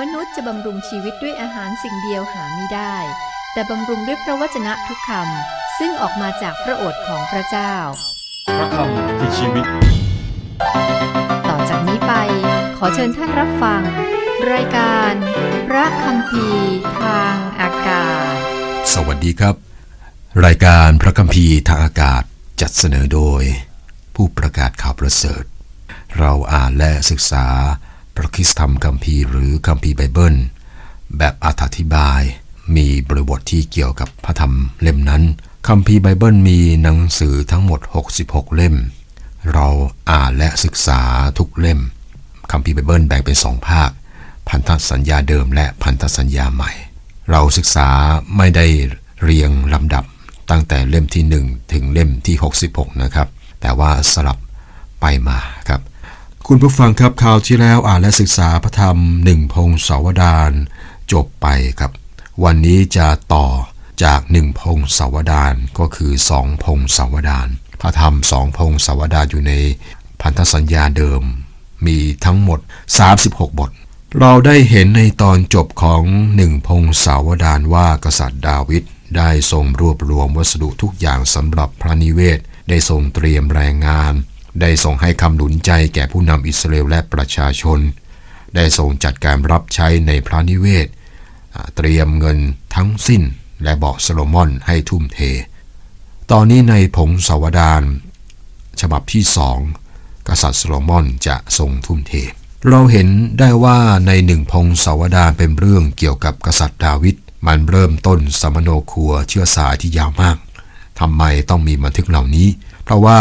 มนุษย์จะบำรุงชีวิตด้วยอาหารสิ่งเดียวหาไม่ได้ แต่บำรุงด้วยพระวจนะทุกคำซึ่งออกมาจากพระโอษฐ์ของพระเจ้า พระคำคือชีวิต ต่อจากนี้ไป ขอเชิญท่านรับฟัง รายการ พระคำพีร์ทางอากาศ สวัสดีครับ รายการพระคัมภีร์ทางอากาศจัดเสนอโดย ผู้ประกาศข่าวประเสริฐ เราอ่านและศึกษา พระคิสธรรมคัมภีร์หรือคัมภีร์ไบเบิล แบบอธิบาย มีบริบทที่เกี่ยวกับพระธรรมเล่มนั้นคัมภีร์ไบเบิลมีหนังสือทั้งหมด 66 เล่ม เราอ่านและศึกษาทุกเล่มคัมภีร์ไบเบิลแบ่งเป็นสองภาค พันธสัญญาเดิมและพันธสัญญาใหม่ เราศึกษาไม่ได้เรียงลำดับตั้งแต่เล่มที่ 1 ถึงเล่มที่ 66 นะครับ แต่ว่าสลับไปมาครับ คุณผู้ฟังครับข่าวที่แล้วอ่านและศึกษาพระธรรมหนึ่งพงศาวดารจบไปครับ วันนี้จะต่อจากหนึ่งพงศาวดารก็คือสองพงศาวดารพระธรรมสองพงศาวดารอยู่ในพันธสัญญาเดิม มีทั้งหมด 36 บท เราได้เห็นในตอนจบของหนึ่งพงศาวดารว่ากษัตริย์ดาวิดได้ทรงรวบรวมวัสดุทุกอย่างสำหรับพระนิเวศ ได้ทรงเตรียมแรงงาน ได้ทรงให้คำหนุนใจแก่ผู้นำอิสราเอลและประชาชน ได้ทรงจัดการรับใช้ในพระนิเวศ เตรียมเงินทั้งสิ้นและบอกโซโลมอนให้ทุ่มเท ตอนนี้ในผงสาวดารฉบับที่สองกษัตริย์โซโลมอนจะทรงทุ่มเท เราเห็นได้ว่าในหนึ่งพงศาวดารเป็นเรื่องเกี่ยวกับกษัตริย์ดาวิดมันเริ่มต้นสมโนครัวเชื้อสายที่ยาวมากทำไมต้องมีบันทึกเหล่านี้ เพราะว่า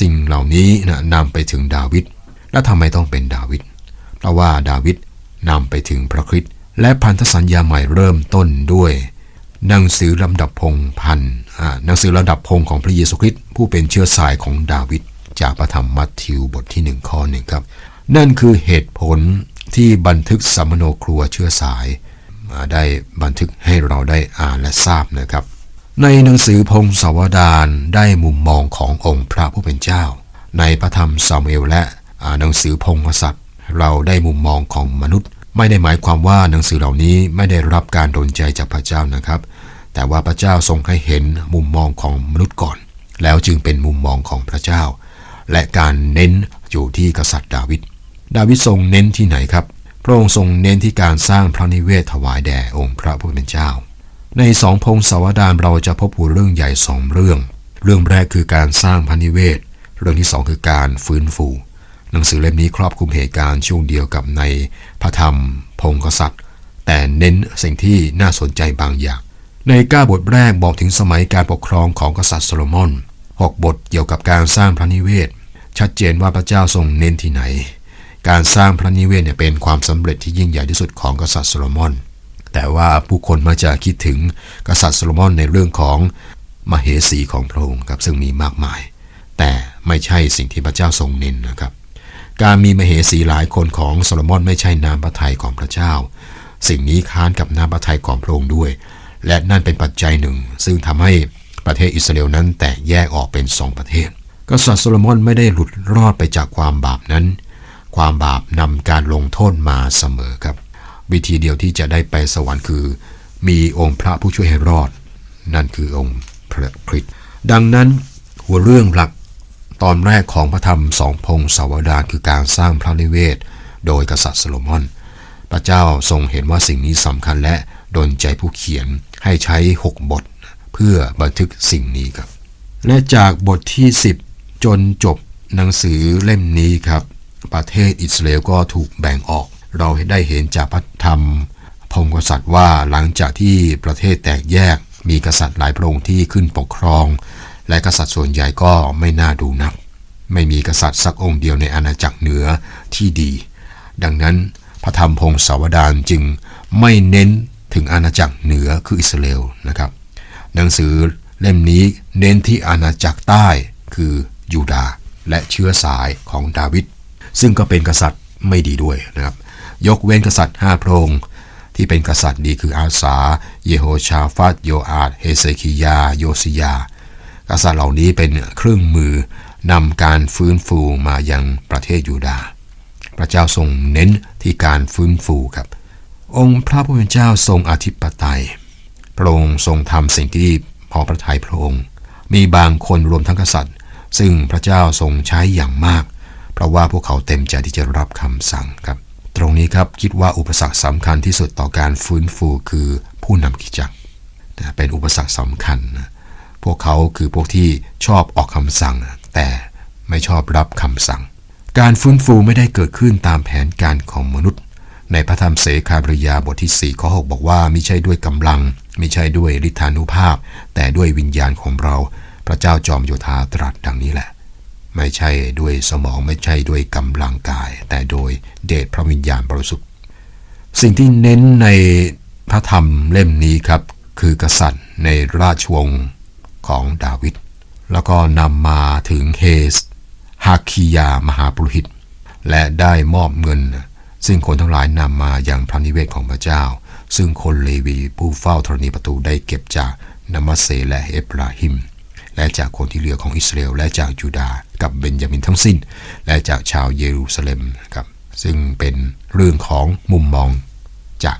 สิ่งเหล่านี้นะนำไปถึงดาวิดและทำไมต้องเป็นดาวิดเพราะว่าดาวิดนำไปถึงพระคริสต์และพันธสัญญาใหม่เริ่มต้นด้วย หนังสือลำดับพงพันหนังสือลำดับพงของพระเยซูคริสต์ผู้เป็นเชื้อสายของดาวิดจากพระธรรมมัทธิวบทที่หนึ่งข้อหนึ่งครับ นั่นคือเหตุผลที่บันทึกสมโนครัวเชื้อสายมาได้บันทึกให้เราได้อ่านและทราบนะครับ ในหนังสือพงศาวดารได้มุมมองขององค์พระผู้เป็นเจ้า ในพระธรรมซามูเอลและหนังสือพงกษัตริย์ เราได้มุมมองของมนุษย์ ไม่ได้หมายความว่าหนังสือเหล่านี้ไม่ได้รับการดลใจจากพระเจ้านะครับ แต่ว่าพระเจ้าทรงให้เห็นมุมมองของมนุษย์ก่อน แล้วจึงเป็นมุมมองของพระเจ้า และการเน้นอยู่ที่กษัตริย์ดาวิดดาวิดทรงเน้นที่ไหนครับ พระองค์ทรงเน้นที่การสร้างพระนิเวศถวายแด่องค์พระผู้เป็นเจ้า ในสองพงศาวดารเราจะพบหัวเรื่องใหญ่สองเรื่อง เรื่องแรกคือการสร้างพระนิเวศ เรื่องที่สองคือการฟื้นฟู หนังสือเล่มนี้ครอบคลุมเหตุการณ์ช่วงเดียวกับในพระธรรม พงกษัตริย์ แต่เน้นสิ่งที่น่าสนใจบางอย่าง ในก้าบทแรกบอกถึงสมัยการปกครองของกษัตริย์โซโลมอนหกบทเกี่ยวกับการสร้างพระนิเวศ ชัดเจนว่าพระเจ้าทรงเน้นที่ไหน การสร้างพระนิเวศเนี่ยเป็นความสำเร็จที่ยิ่งใหญ่ที่สุดของกษัตริย์โซโลมอน แต่ว่าผู้คนมักจะคิดถึงกษัตริย์โซโลมอนในเรื่องของมเหสีของพระองค์ครับซึ่งมีมากมาย แต่ไม่ใช่สิ่งที่พระเจ้าทรงเน้นนะครับ การมีมเหสีหลายคนของโซโลมอนไม่ใช่น้ำพระทัยของพระเจ้า สิ่งนี้ค้านกับน้ำพระทัยของพระองค์ด้วย และนั่นเป็นปัจจัยหนึ่ง ซึ่งทำให้ประเทศอิสราเอลนั้นแตกแยกออกเป็นสองประเทศ กษัตริย์โซโลมอนไม่ได้หลุดรอดไปจากความบาปนั้น ความบาปนำการลงโทษมาเสมอครับ วิธีเดียวที่จะได้ไปสวรรค์คือ มีองค์พระผู้ช่วยให้รอด นั่นคือองค์พระคริสต์ดังนั้นหัวเรื่องหลักตอนแรกของพระธรรมสองพงศาวดารคือการสร้างพระนิเวศ โดยกษัตริย์โซโลมอน พระเจ้าทรงเห็นว่าสิ่งนี้สำคัญและดลใจผู้เขียนให้ใช้ 6 บท เพื่อบันทึกสิ่งนี้ครับ และจากบทที่ 10 จนจบหนังสือเล่มนี้ครับ ประเทศอิสราเอลก็ถูกแบ่งออก เราได้เห็นจากพระธรรมพงกษัตริย์ว่าหลังจากที่ประเทศแตกแยก มีกษัตริย์หลายพระองค์ที่ขึ้นปกครอง และกษัตริย์ส่วนใหญ่ก็ไม่น่าดูนัก ไม่มีกษัตริย์สักองค์เดียวในอาณาจักรเหนือที่ดี ดังนั้นพระธรรมพงศาวดารจึงไม่เน้นถึงอาณาจักรเหนือคืออิสราเอลนะครับ หนังสือเล่มนี้เน้นที่อาณาจักรใต้คือยูดาห์และเชื้อสายของดาวิดซึ่งก็เป็นกษัตริย์ไม่ดีด้วยนะครับ ยกเว้นกษัตริย์ห้าพระองค์ที่เป็นกษัตริย์ดีคืออาสา เยโฮชาฟัตโยอาดเฮเซคิยา โยซิยา กษัตริย์เหล่านี้เป็นเครื่องมือนำการฟื้นฟูมายังประเทศยูดาห์พระเจ้าทรงเน้นที่การฟื้นฟูครับ องค์พระผู้เป็นเจ้าทรงอธิปไตย พระองค์ทรงทำสิ่งที่พอพระทัยพระองค์ มีบางคนรวมทั้งกษัตริย์ ซึ่งพระเจ้าทรงใช้อย่างมาก เพราะว่าพวกเขาเต็มใจที่จะรับคำสั่งครับ ตรงนี้ครับคิดว่าอุปสรรคสำคัญที่สุดต่อการฟื้นฟูคือผู้นำกิจจักรเป็นอุปสรรคสำคัญ พวกเขาคือพวกที่ชอบออกคำสั่ง แต่ไม่ชอบรับคำสั่ง การฟื้นฟูไม่ได้เกิดขึ้นตามแผนการของมนุษย์ ในพระธรรมเสคาบริยาบทที่4ข้อ6บอกว่าไม่ใช่ด้วยกำลังไม่ใช่ด้วยฤทธานุภาพ แต่ด้วยวิญญาณของเรา พระเจ้าจอมโยธาตรัสดังนี้แหละ ไม่ใช่ด้วยสมองไม่ใช่ด้วยกำลังกาย แต่โดยเดชพระวิญญาณบริสุทธิ์สิ่งที่เน้นในพระธรรมเล่มนี้ครับ คือกษัตริย์ในราชวงศ์ของดาวิดแล้วก็นำมาถึงเฮสฮาคียามหาปุโรหิต และได้มอบเงิน ซึ่งคนทั้งหลายนำมาอย่างพระนิเวศของพระเจ้า ซึ่งคนเลวีผู้เฝ้าธรณีประตูได้เก็บจากนมัสเซและเอฟราฮิม และจากคนที่เหลือของอิสราเอลและจากยูดาห์กับเบนยามินทั้งสิ้น และจากชาวเยรูซาเล็มนะครับซึ่งเป็นเรื่องของมุมมองจาก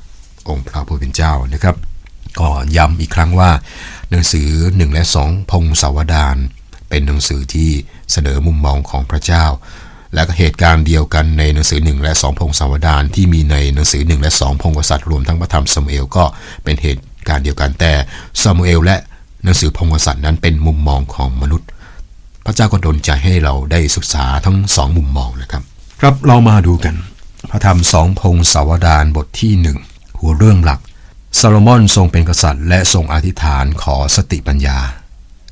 องค์พระผู้เป็นเจ้านะครับก็ย้ำอีกครั้งว่า หนังสือ 1 และ 2 พงศาวดารเป็นหนังสือที่เสนอมุมมองของพระเจ้า และก็เหตุการณ์เดียวกันในหนังสือ 1 และ 2 พงศาวดารที่มีในหนังสือ 1 และ 2 พงกษัตริย์รวมทั้งพระธรรมซามูเอลก็เป็นเหตุการณ์เดียวกันแต่ซามูเอลและ หนังสือพงกษัตริย์นั้นเป็นมุมมองของมนุษย์ พระเจ้าก็ดลใจให้เราได้ศึกษาทั้งสองมุมมองนะครับ ครับเรามาดูกัน พระธรรมสองพงศาวดารบทที่หนึ่งหัวเรื่องหลักซาโลมอนทรงเป็นกษัตริย์ และทรงอธิษฐานขอสติปัญญา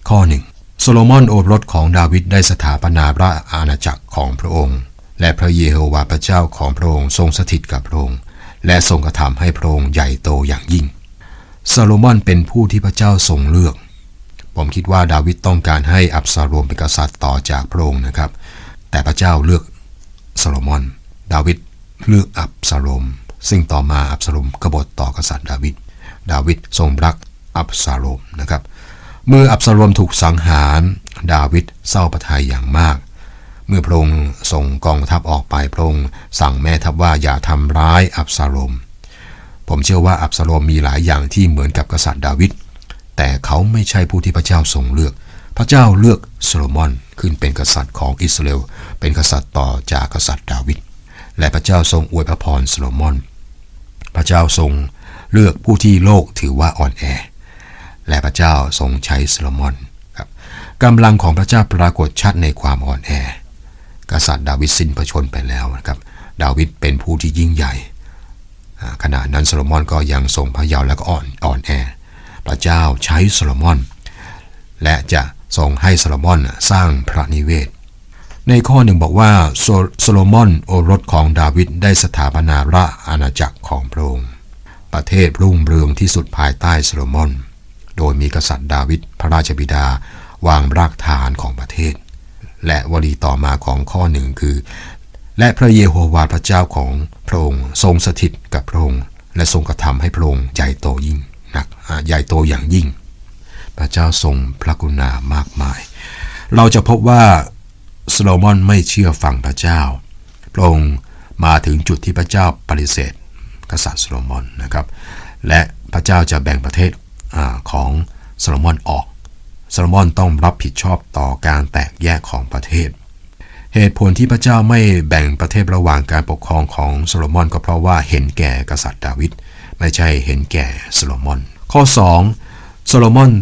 ข้อหนึ่งโซโลมอนโอรสของดาวิดได้สถาปนาพระอาณาจักรของพระองค์ และพระเยโฮวาห์พระเจ้าของพระองค์ทรงสถิตกับพระองค์ และทรงกระทำให้พระองค์ใหญ่โตอย่างยิ่ง ซาโลมอนเป็นผู้ที่พระเจ้าทรงเลือก ผมคิดว่าดาวิดต้องการให้อับซาโลมเป็นกษัตริย์ต่อจากพระองค์นะครับ แต่พระเจ้าเลือกซาโลมอน ดาวิดเลือกอับซาโลม ซึ่งต่อมาอับซาโลมกบฏต่อกษัตริย์ดาวิด ดาวิดทรงรักอับซาโลมนะครับ เมื่ออับซาโลมถูกสังหาร ดาวิดเศร้าประทัยอย่างมากเมื่อพระองค์ส่งกองทัพออกไปพระองค์สั่งแม่ทัพว่าอย่าทำร้ายอับซาโลม ผมเชื่อว่าอับซาโลมมีหลายอย่างที่เหมือนกับกษัตริย์ดาวิด แต่เขาไม่ใช่ผู้ที่พระเจ้าทรงเลือก พระเจ้าเลือกโซโลมอนขึ้นเป็นกษัตริย์ของอิสราเอล เป็นกษัตริย์ต่อจากกษัตริย์ดาวิด และพระเจ้าทรงอวยพระพรโซโลมอน พระเจ้าทรงเลือกผู้ที่โลกถือว่าอ่อนแอ และพระเจ้าทรงใช้โซโลมอนครับกำลังของพระเจ้าปรากฏชัดในความอ่อนแอ กษัตริย์ดาวิดสิ้นพระชนม์ไปแล้วนะครับ ดาวิดเป็นผู้ที่ยิ่งใหญ่ ขณะนั้นโซโลมอนก็ยังทรงพระเยาว์และก็อ่อนอ่อนแอ พระเจ้าใช้โซโลมอน และจะทรงให้โซโลมอนสร้างพระนิเวศ ในข้อหนึ่งบอกว่าโซโลมอนโอรสของดาวิดได้สถาปนาราอาณาจักรของพระองค์ประเทศรุ่งเรืองที่สุดภายใต้โซโลมอน โดยมีกษัตริย์ดาวิดพระราชบิดาวางรากฐานของประเทศ และวลีต่อมาของข้อหนึ่งคือ และพระเยโฮวาห์พระเจ้าของพระองค์ทรงสถิตกับพระองค์ และทรงกระทำให้พระองค์ใหญ่โตยิ่งหนักใหญ่โตอย่างยิ่ง พระเจ้าทรงพระกรุณามากมาย เราจะพบว่าโซโลมอนไม่เชื่อฟังพระเจ้า พระองค์มาถึงจุดที่พระเจ้าปฏิเสธ กษัตริย์โซโลมอนนะครับ และพระเจ้าจะแบ่งประเทศอของโซโลมอนออกโซโลมอนต้องรับผิดชอบต่อการแตกแยกของประเทศ เหตุผลที่พระเจ้าไม่แบ่งประเทศระหว่างการปกครองของโซโลมอนก็เพราะว่าเห็นแก่กษัตริย์ดาวิดไม่ใช่เห็นแก่โซโลมอน ข้อ 2 โซโลมอน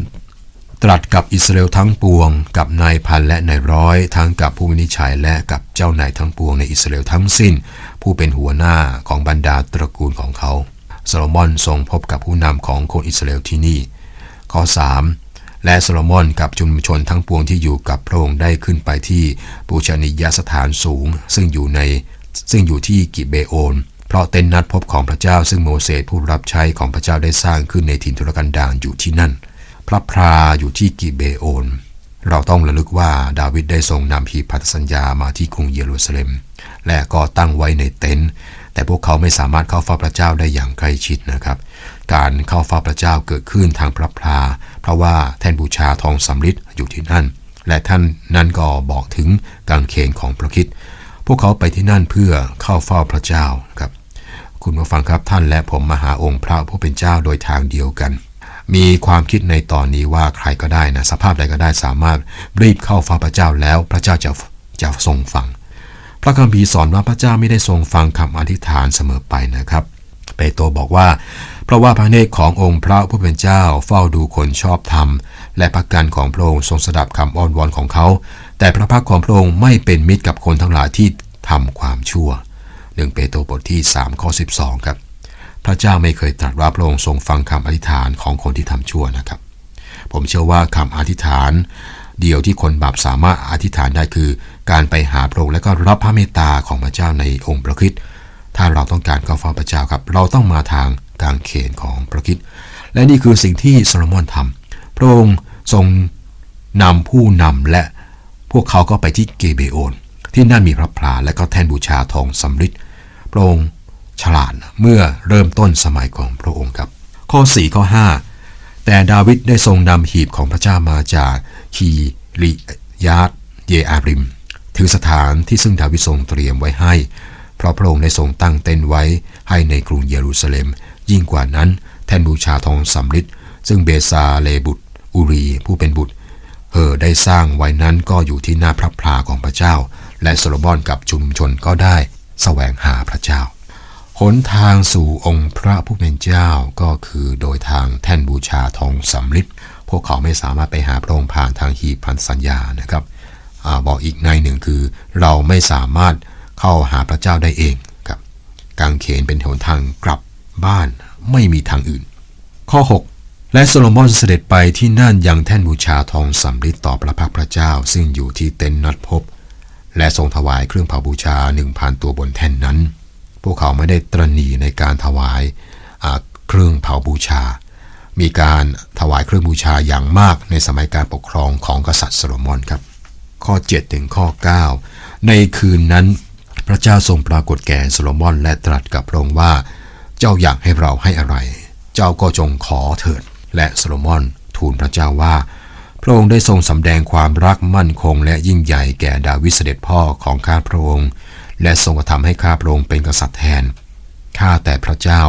ตรัสกับอิสราเอลทั้งปวง กับนายพันและนายร้อย ทั้งกับผู้วินิจฉัยและกับเจ้านายทั้งปวงในอิสราเอลทั้งสิ้น ผู้เป็นหัวหน้าของบรรดาตระกูลของเขาโซโลมอนทรงพบกับผู้นำของคนอิสราเอลที่นี่ ข้อ 3 และโซโลมอนกับชุมชนทั้งปวงที่อยู่กับพระองค์ได้ขึ้นไปที่ปูชนียสถานสูง ซึ่งอยู่ในซึ่งอยู่ที่กิเบโอนเพราะเต็นท์นัดพบของพระเจ้าซึ่งโมเสสผู้รับใช้ของพระเจ้าได้สร้างขึ้นในถิ่นทุรกันดารอยู่ที่นั่น พระพราอยู่ที่กิเบโอนเราต้องระลึกว่าดาวิดได้ทรงนำหีบพันธสัญญามาที่กรุงเยรูซาเล็ม และก็ตั้งไว้ในเต็นท์แต่พวกเขาไม่สามารถเข้าเฝ้าพระเจ้าได้อย่างใกล้ชิดนะครับ การเข้าเฝ้าพระเจ้าเกิดขึ้นทางพระพลา เพราะว่าแท่นบูชาทองสำริดอยู่ที่นั่น และท่านนั่นก็บอกถึงกางเขนของพระคิดพวกเขาไปที่นั่นเพื่อเข้าเฝ้าพระเจ้าครับ คุณผู้ฟังครับท่านและผมมาหาองค์พระผู้เป็นเจ้าโดยทางเดียวกัน มีความคิดในตอนนี้ว่าใครก็ได้นะสภาพใดก็ได้สามารถรีบเข้าเฝ้าพระเจ้าแล้วพระเจ้าจะจะทรงฟัง พระคัมภีร์สอนว่าพระเจ้าไม่ได้ทรงฟังคำอธิษฐานเสมอไปนะครับเปโตรบอกว่า ราะว่าพระเนตรขององค์พระผู้เป็นเจ้าเฝ้าดูคนชอบธรรม และพระกันของพระองค์ทรงสดับคำอ้อนวอนของเขา แต่พระพักของพระองค์ไม่เป็นมิตรกับคนทั้งหลายที่ทำความชั่วหนึ่งเปโตรบทที่3ข้อ12ครับพระเจ้าไม่เคยตรัสว่าพระองค์ทรงฟังคำอธิษฐานของคนที่ทำชั่วนะครับ ผมเชื่อว่าคำอธิษฐาน เดียวที่คนบาปสามารถอธิษฐานได้คือ การไปหาพระองค์และก็รับพระเมตตาของพระเจ้าในองค์พระคริสต์ ถ้าเราต้องการเข้าเฝ้าพระเจ้าครับ เราต้องมาทางกางเขนของพระคริสต์และนี่คือสิ่งที่โซโลมอนทำพระองค์ทรงนำผู้นำและพวกเขาก็ไปที่เกเบโอน ที่นั่นมีพระพลาและก็แท่นบูชาทองสำริดพระองค์ฉลาดเมื่อเริ่มต้นสมัยของพระองค์ครับ ข้อ4ข้อ5 แต่ดาวิดได้ทรงนำหีบของพระเจ้ามาจากคีริยาตเยอาริมถือสถานที่ซึ่งดาวิดทรงเตรียมไว้ให้ เพราะพระองค์ได้ทรงตั้งเต็นไว้ให้ในกรุงเยรูซาเล็ม ยิ่งกว่านั้น แท่นบูชาทองสำริดซึ่งเบซาเลบุตร อุรี ผู้เป็นบุตรเฮอได้สร้างไว้นั้นก็อยู่ที่หน้าพระพลาของพระเจ้า และโซโลมอนกับชุมชนก็ได้แสวงหาพระเจ้าหนทางสู่องค์พระผู้เป็นเจ้าก็คือโดยทางแท่นบูชาทองสำริดพวกเขาไม่สามารถไปหาพระองค์ผ่านทางหีบพันสัญญานะครับอบอกอีกในหนึ่งคือ เราไม่สามารถ เข้าหาพระเจ้าได้เองครับกางเขนเป็นหนทางกลับบ้านไม่มีทางอื่น ข้อ 6 และโซโลมอนเสด็จไปที่นั่นยังแท่นบูชาทองสำริดต่อพระพักพระเจ้าซึ่งอยู่ที่เต็นท์นัดพบ และทรงถวายเครื่องเผาบูชาหนึ่งพันตัวบนแท่นนั้น พวกเขาไม่ได้ตรณีในการถวายเครื่องเผาบูชา มีการถวายเครื่องบูชาอย่างมากในสมัยการปกครองของกษัตริย์โซโลมอนครับข้อ7ถึงข้อ 9 ในคืนนั้น พระเจ้าทรงปรากฏแก่โซโลมอนและตรัสกับพระองค์ว่า เจ้าอยากให้เราให้อะไร เจ้าก็จงขอเถิด และโซโลมอนทูลพระเจ้าว่า พระองค์ได้ทรงสำแดงความรักมั่นคง และยิ่งใหญ่แก่ดาวิดเสด็จพ่อของข้าพระองค์ และทรงกระทำให้ข้าพระองค์เป็นกษัตริย์แทนข้าแต่พระเจ้า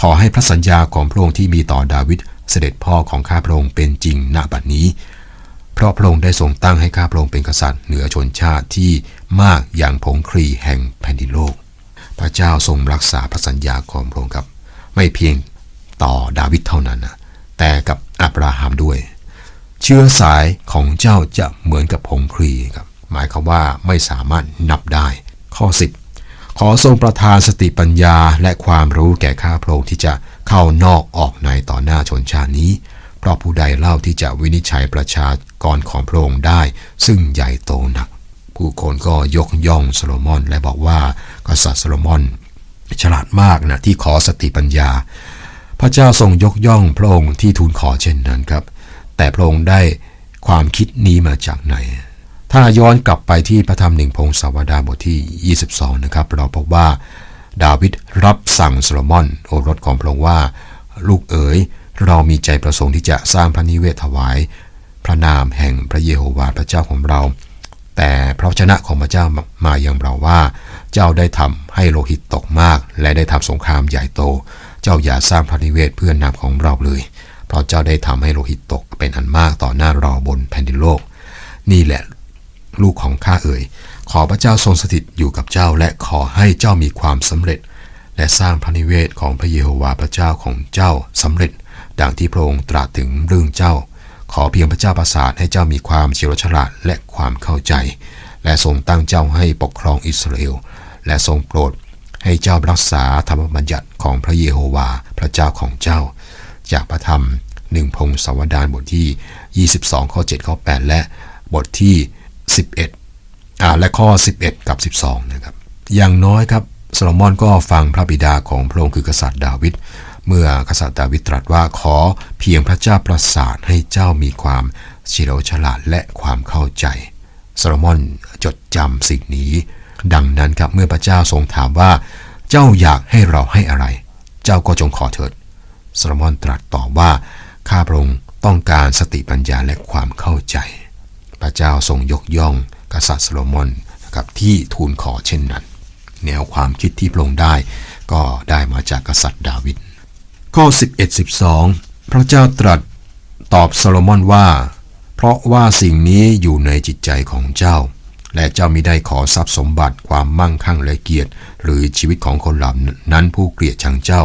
ขอให้พระสัญญาของพระองค์ที่มีต่อดาวิดเสด็จพ่อของข้าพระองค์เป็นจริงณบัดนี้ เพราะพระองค์ได้ทรงตั้งให้ข้าพระองค์เป็นกษัตริย์เหนือชนชาติที่มากอย่างผงครีแห่งแผ่นดินโลก พระเจ้าทรงรักษาพระสัญญาของพระองค์ครับ ไม่เพียงต่อดาวิดเท่านั้นนะแต่กับอับราฮัมด้วย เชื้อสายของเจ้าจะเหมือนกับผงครีครับหมายความว่าไม่สามารถนับได้ ข้อ 10 ขอทรงประทานสติปัญญาและความรู้แก่ข้าพระองค์ที่จะเข้านอกออกในต่อหน้าชนชาตินี้ ราะผู้ใดเล่าที่จะวินิจฉัยประชากรของพระองค์ได้ ซึ่งใหญ่โตหนัก ผู้คนก็ยกย่องโซโลมอน และบอกว่ากษัตริย์โซโลมอน ฉลาดมากนะที่ขอสติปัญญา พระเจ้าทรงยกย่องพระองค์ที่ทูลขอเช่นนั้นครับ แต่พระองค์ได้ความคิดนี้มาจากไหน ถ้าย้อนกลับไปที่พระธรรมหนึ่งพงศาวดารบทที่ 22 นะครับ เราพบว่าดาวิดรับสั่งโซโลมอน โอรสของพระองค์ว่า ลูกเอ๋ย เรามีใจประสงค์ที่จะสร้างพระนิเวศถวาย พระนามแห่งพระเยโฮวาห์พระเจ้าของเรา แต่พระวจนะของพระเจ้ามายังเราว่า เจ้าได้ทำให้โลหิตตกมาก และได้ทำสงครามใหญ่โต เจ้าอย่าสร้างพระนิเวศเพื่อนนามของเราเลย เพราะเจ้าได้ทำให้โลหิตตกเป็นอันมากต่อหน้าเราบนแผ่นดินโลก นี่แหละลูกของข้าเอ๋ย ขอพระเจ้าทรงสถิตอยู่กับเจ้า และขอให้เจ้ามีความสำเร็จ และสร้างพระนิเวศของพระเยโฮวาห์พระเจ้าของเจ้าสำเร็จ ดังที่พระองค์ตรัสถึงเรื่องเจ้า ขอเพียงพระเจ้าประสาทให้เจ้ามีความเฉลียวฉลาดและความเข้าใจ และทรงตั้งเจ้าให้ปกครองอิสราเอล และทรงโปรดให้เจ้ารักษาธรรมบัญญัติของพระเยโฮวาห์พระเจ้าของเจ้า จากพระธรรมหนึ่งพงศาวดารบทที่ 22 ข้อ 7 ข้อ 8 และบทที่ 11อ่าและข้อ 11 กับ 12 นะครับ อย่างน้อยครับโซโลมอนก็ฟังพระบิดาของพระองค์คือกษัตริย์ดาวิด เมื่อกษัตริย์ดาวิดตรัสว่าขอเพียงพระเจ้าประสาทให้เจ้ามีความเฉลียวฉลาดและความเข้าใจโซโลมอนจดจำสิ่งนี้ ดังนั้นครับเมื่อพระเจ้าทรงถามว่า เจ้าอยากให้เราให้อะไร เจ้าก็จงขอเถิดโซโลมอนตรัสตอบว่าข้าพระองค์ต้องการสติปัญญาและความเข้าใจ พระเจ้าทรงยกย่อง กษัตริย์โซโลมอนนะครับที่ทูลขอเช่นนั้น แนวความคิดที่พระองค์ได้ ก็ได้มาจากกษัตริย์ดาวิด ข้อ 11 12 พระเจ้าตรัสตอบโซโลมอนว่า เพราะว่าสิ่งนี้อยู่ในจิตใจของเจ้า และเจ้ามิได้ขอทรัพย์สมบัติความมั่งคั่งและเกียรติ หรือชีวิตของคนเหล่านั้นผู้เกลียดชังเจ้า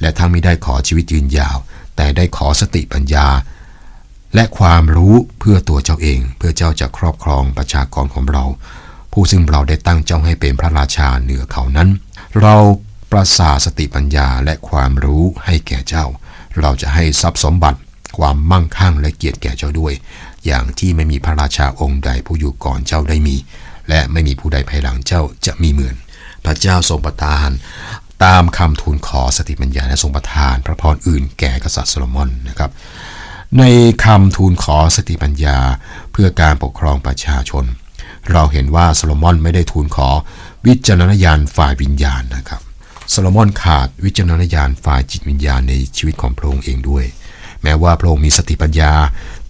และทั้งมิได้ขอชีวิตยืนยาว แต่ได้ขอสติปัญญา และความรู้เพื่อตัวเจ้าเอง เพื่อเจ้าจะครอบครองประชากรของเรา ผู้ซึ่งเราได้ตั้งเจ้าให้เป็นพระราชาเหนือเขานั้น เรา ประสาสติปัญญาและความรู้ให้แก่เจ้า เราจะให้ทรัพย์สมบัติความมั่งคั่งและเกียรติแก่เจ้าด้วย อย่างที่ไม่มีพระราชาองค์ใดผู้อยู่ก่อนเจ้าได้มี และไม่มีผู้ใดภายหลังเจ้าจะมีเหมือน พระเจ้าทรงประทาน ตามคำทูลขอสติปัญญาและทรงประทาน พระพรอื่นแก่กษัตริย์โซโลมอนนะครับ ในคำทูลขอสติปัญญาเพื่อการปกครองประชาชน เราเห็นว่าโซโลมอนไม่ได้ทูลขอวิจารณญาณฝ่ายวิญญาณนะครับ โซโลมอนขาดวิจารณญาณฝ่ายจิตวิญญาณในชีวิตของพระองค์เองด้วย แม้ว่าพระองค์มีสติปัญญา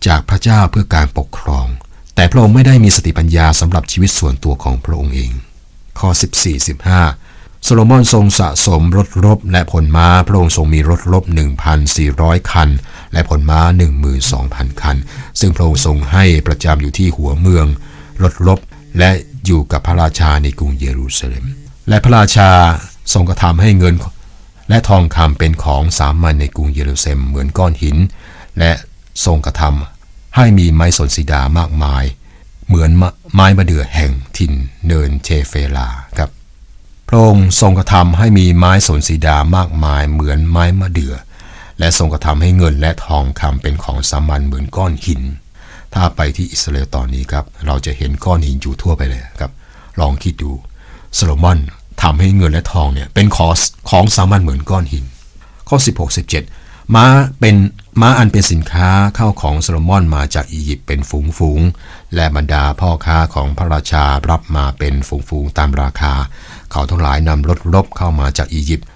จากพระเจ้าเพื่อการปกครอง แต่พระองค์ไม่ได้มีสติปัญญาสำหรับชีวิตส่วนตัวของพระองค์เอง ข้อ 14 15 โซโลมอนทรงสะสมรถรบและผลม้า พระองค์ทรงมีรถรบ 1,400 คัน และผลม้า 12,000 คัน ซึ่งพระองค์ทรงให้ประจำอยู่ที่หัวเมือง รถรบและอยู่กับพระราชาในกรุงเยรูซาเล็ม และพระราชา ทรงกระทำให้เงินและทองคำเป็นของสามัญในกรุงเยรูซาเล็มเหมือนก้อนหิน และทรงกระทำให้มีไม้สนสีดามากมาย เหมือนไม้มะเดื่อแห่งถิ่นเนินเชเฟลาครับพระองค์ทรงกระทำให้มีไม้สนสีดามากมาย เหมือนไม้มะเดื่อ และทรงกระทำให้เงินและทองคำเป็นของสามัญเหมือนก้อนหิน ถ้าไปที่อิสราเอลตอนนี้ครับ เราจะเห็นก้อนหินอยู่ทั่วไปเลยครับ ลองคิดดูโซโลมอน ทำให้เงินและทองเนี่ยเป็นของของสามัญเหมือนก้อนหิน ข้อ 16 17 ม้าเป็นม้าอันเป็นสินค้าเข้าของโซโลมอนมาจากอียิปต์เป็นฝูงฝูงๆและบรรดาพ่อค้าของพระราชารับมาเป็นฝูงฝูงๆตามราคา เขาทั้งหลายนำรถรบเข้ามาจากอียิปต์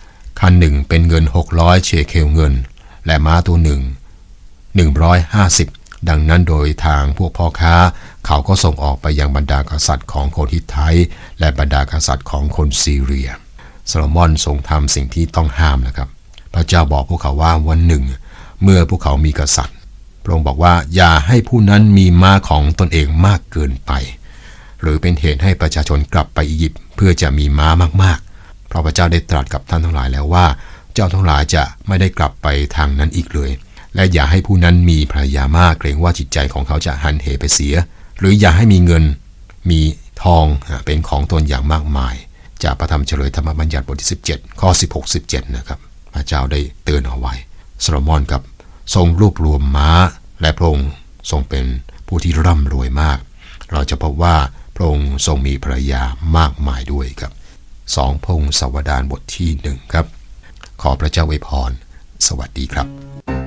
คันหนึ่งเป็นเงิน 600 เชเคลเงิน และม้าตัวหนึ่ง150 ดังนั้นโดยทางพวกพ่อค้า เขาก็ส่งออกไปยังบรรดากษัตริย์ของคนฮิตไทและบรรดากษัตริย์ของคนซีเรียโซโลมอนทรงทำสิ่งที่ต้องห้ามนะครับ พระเจ้าบอกพวกเขาว่าวันหนึ่ง เมื่อพวกเขามีกษัตริย์พระองค์บอกว่าอย่าให้ผู้นั้นมีม้าของตนเองมากเกินไป หรือเป็นเหตุให้ประชาชนกลับไปอียิปต์เพื่อจะมีม้ามากๆ เพราะพระเจ้าได้ตรัสกับท่านทั้งหลายแล้วว่า เจ้าทั้งหลายจะไม่ได้กลับไปทางนั้นอีกเลย และอย่าให้ผู้นั้นมีภรรยามากเกรงว่าจิตใจของเขาจะหันเหไปเสีย หรืออย่าให้มีเงินมีทองเป็นของตนอย่างมากมาย จากพระธรรมเฉลยธรรมบัญญัติบทที่ 17 ข้อ 16 17 นะครับ พระเจ้าได้เตือนเอาไว้โซโลมอนกับทรงรวบรวมม้า และพระองค์ทรงเป็นผู้ที่ร่ำรวยมาก เราจะพบว่าพระองค์ทรงมีภรรยามากมายด้วยครับสองพงศาวดารบทที่หนึ่งครับ ขอพระเจ้าอวยพร สวัสดีครับ